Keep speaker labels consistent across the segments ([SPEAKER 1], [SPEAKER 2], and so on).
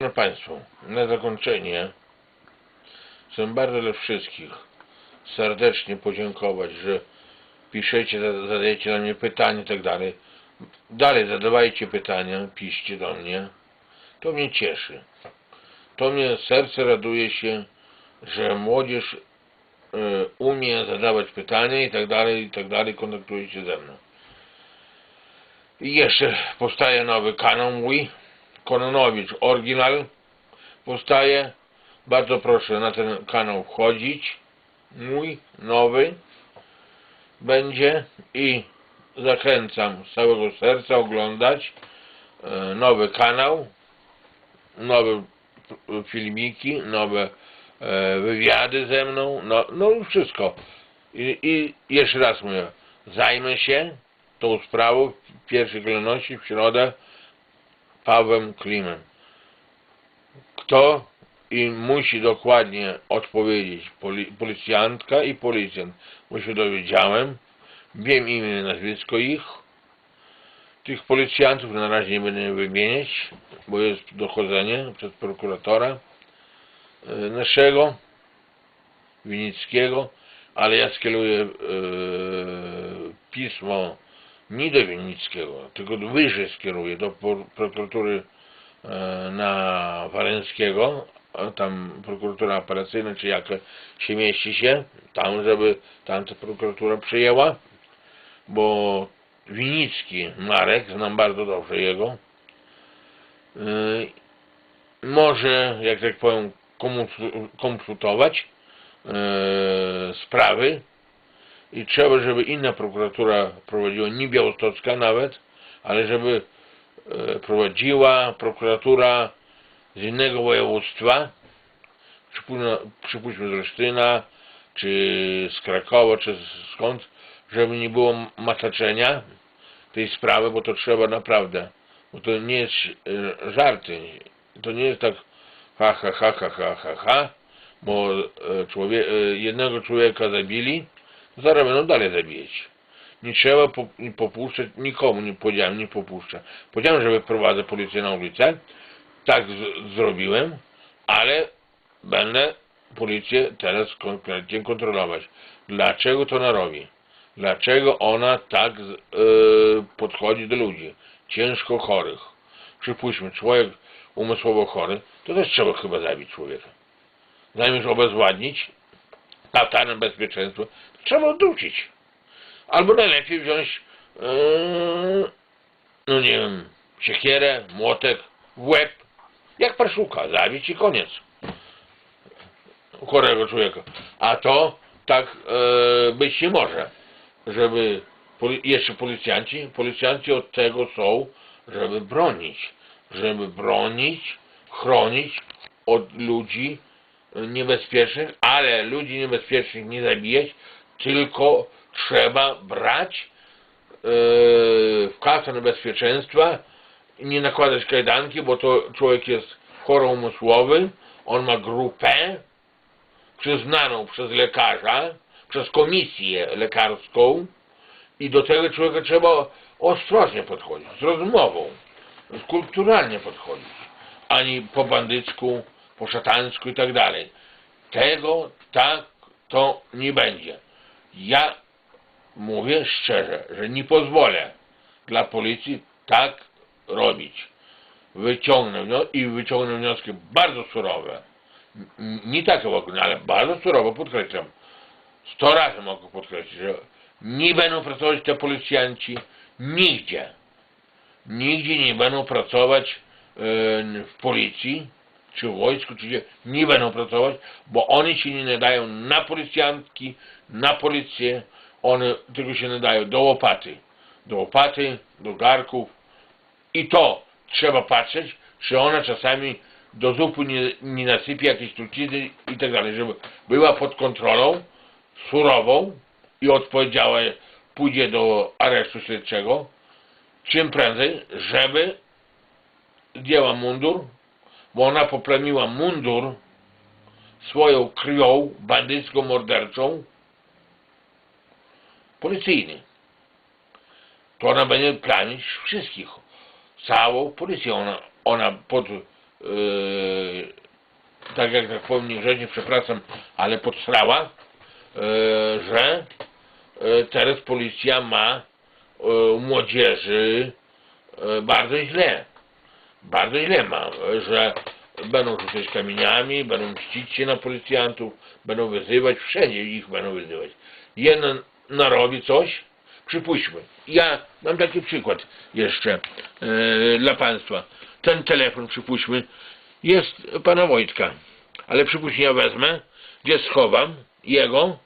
[SPEAKER 1] Proszę Państwa, na zakończenie chcę bardzo dla wszystkich serdecznie podziękować, że piszecie, zada- zadajecie na mnie pytania i tak dalej. Dalej zadawajcie pytania, piszcie do mnie. To mnie cieszy. To mnie serce raduje się, że młodzież e, umie zadawać pytania i tak dalej, i tak dalej, kontaktuje się ze mną. I jeszcze powstaje nowy kanał mój, Kononowicz Oryginal powstaje. Bardzo proszę na ten kanał wchodzić. Mój nowy będzie i zachęcam z całego serca oglądać e, nowy kanał, nowe filmiki, nowe e, wywiady ze mną, no, no i wszystko. I, I jeszcze raz mówię, zajmę się tą sprawą w pierwszej kolejności w środę Pawłem Klimem. Kto i musi dokładnie odpowiedzieć poli policjantka i policjant, bo się dowiedziałem, wiem imię i nazwisko ich. Tych policjantów na razie nie będę wymieniać, bo jest dochodzenie przez prokuratora e, naszego, Winickiego, ale ja skieruję e, pismo nie do Winickiego, tylko wyżej skieruję, do prokuratury e, na Walenckiego, a tam prokuratura apelacyjna, czy jak się mieści się, tam, żeby tamta prokuratura przyjęła, bo Winicki Marek, znam bardzo dobrze jego, e, może, jak tak powiem, konsultować e, sprawy i trzeba, żeby inna prokuratura prowadziła, nie białostocka nawet, ale żeby e, prowadziła prokuratura z innego województwa, przypuśćmy, z Olsztyna, czy z Krakowa, czy skąd, żeby nie było mataczenia tej sprawy, bo to trzeba naprawdę, bo to nie jest e, żarty, to nie jest tak ha ha ha ha ha ha, ha bo e, człowie, jednego człowieka zabili, zaraz będą dalej zabijać. Nie trzeba po, nie popuszczać, nikomu nie powiedziałem, nie popuszczę. Powiedziałem, że wyprowadzę policję na ulicę, tak z, zrobiłem, ale będę policję teraz konkretnie kontrolować. Dlaczego to ona robi? Dlaczego ona tak e, podchodzi do ludzi ciężko chorych? Przypuśćmy, człowiek umysłowo chory, to też trzeba chyba zabić człowieka. Zamiast obezwładnić, katanem bezpieczeństwa, trzeba odwrócić. Albo najlepiej wziąć, e, no nie wiem, siekierę, młotek, łeb, jak parszuka, zabić i koniec. Chorego człowieka. A to tak e, być nie może, żeby poli jeszcze policjanci, policjanci od tego są, żeby bronić, żeby bronić, chronić od ludzi e, niebezpiecznych, ale ludzi niebezpiecznych nie zabijać, tylko trzeba brać e, w kasę niebezpieczeństwa i nie nakładać kajdanki, bo to człowiek jest choroumysłowy, on ma grupę przyznaną przez lekarza, przez komisję lekarską i do tego człowieka trzeba ostrożnie podchodzić, z rozmową, kulturalnie podchodzić, ani po bandycku, po szatańsku i tak dalej. Tego tak to nie będzie. Ja mówię szczerze, że nie pozwolę dla policji tak robić. Wyciągnę wnioski i wyciągnę wnioski bardzo surowe. Nie takie ogóle, ale bardzo surowo podkreślam. Sto razy mogę podkreślić, że nie będą pracować te policjanci nigdzie. Nigdzie nie będą pracować e, w policji, czy w wojsku, czy gdzie. Nie będą pracować, bo oni się nie nadają na policjantki, na policję. One tylko się nadają do łopaty. Do łopaty, do garków. I to trzeba patrzeć, czy ona czasami do zupy nie, nie nasypie jakiejś trucizny i tak dalej, żeby była pod kontrolą, surową i odpowiedziała, pójdzie do aresztu śledczego, czym prędzej, żeby zdjęła mundur, bo ona poplamiła mundur swoją krwią bandycką, morderczą, policyjny. To ona będzie plamić wszystkich. Całą policję ona, ona pod e, tak jak tak powiem niegrzecznie, przepraszam, ale podsrała, e, że e, teraz policja ma u młodzieży e, bardzo źle. Bardzo źle ma, e, że będą rzucać kamieniami, będą mścić się na policjantów, będą wyzywać, wszędzie ich będą wyzywać. Jeden narobi coś, przypuśćmy, ja mam taki przykład jeszcze e, dla Państwa. Ten telefon, przypuśćmy, jest Pana Wojtka, ale przypuśćmy, ja wezmę, gdzie schowam jego,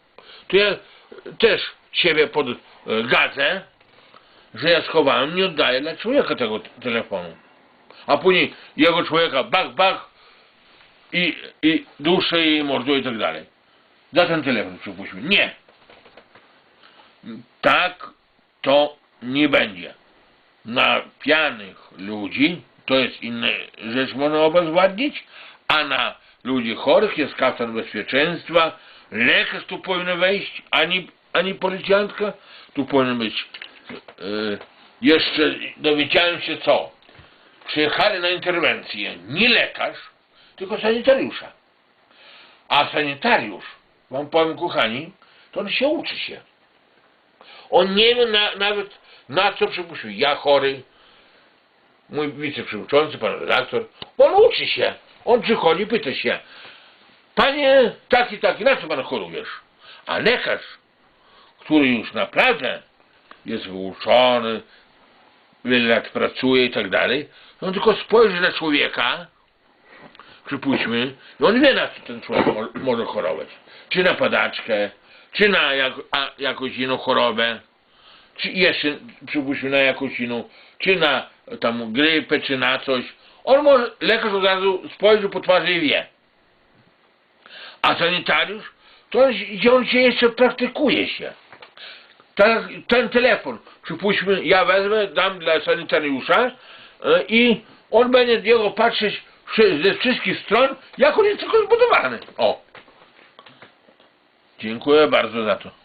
[SPEAKER 1] to ja też siebie pod e, gazę, że ja schowałem, nie oddaję dla człowieka tego telefonu. A później jego człowieka bach, bach i, i i morduje i tak dalej. Za ten telefon przypuśćmy. Nie. Tak to nie będzie. Na pijanych ludzi to jest inna rzecz, można obezwładnić, a na ludzi chorych jest kaftan bezpieczeństwa, lekarz tu powinien wejść, ani, ani policjantka, tu powinien być. Yy, jeszcze dowiedziałem się co. Przyjechali na interwencję nie lekarz, tylko sanitariusza. A sanitariusz, wam powiem kochani, to on się uczy się. On nie wie na, nawet na co przypuścił. Ja chory, mój wiceprzewodniczący, pan redaktor, on uczy się. On przychodzi, pyta się, panie taki, taki, na co pan chorujesz? A lekarz, który już naprawdę jest wyuczony, wiele lat pracuje i tak dalej, on tylko spojrzy na człowieka, przypuśćmy, i on wie na co ten człowiek mo- może chorować. Czy na padaczkę, czy na jak, a, jakąś inną chorobę, czy jeszcze przypuśćmy na jakąś inną, czy na tam grypę, czy na coś. On może, lekarz od razu spojrzy po twarzy i wie. A sanitariusz, to on, gdzie on się jeszcze praktykuje się. Tak, ten telefon, przypuśćmy, ja wezmę, dam dla sanitariusza e, i on będzie jego patrzeć ze wszystkich stron, jak on jest tylko zbudowany. O. Dziękuję bardzo za to.